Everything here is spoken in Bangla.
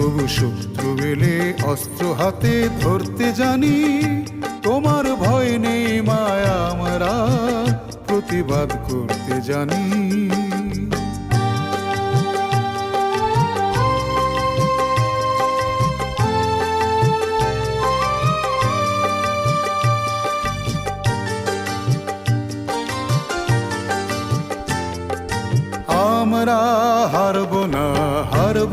তবু শত্রু এলে অস্ত্র হাতে ধরতে জানি। তোমার ভয় নেই মায়া আমরা প্রতিবাদ করতে জানি। আমরা হারব না, হারব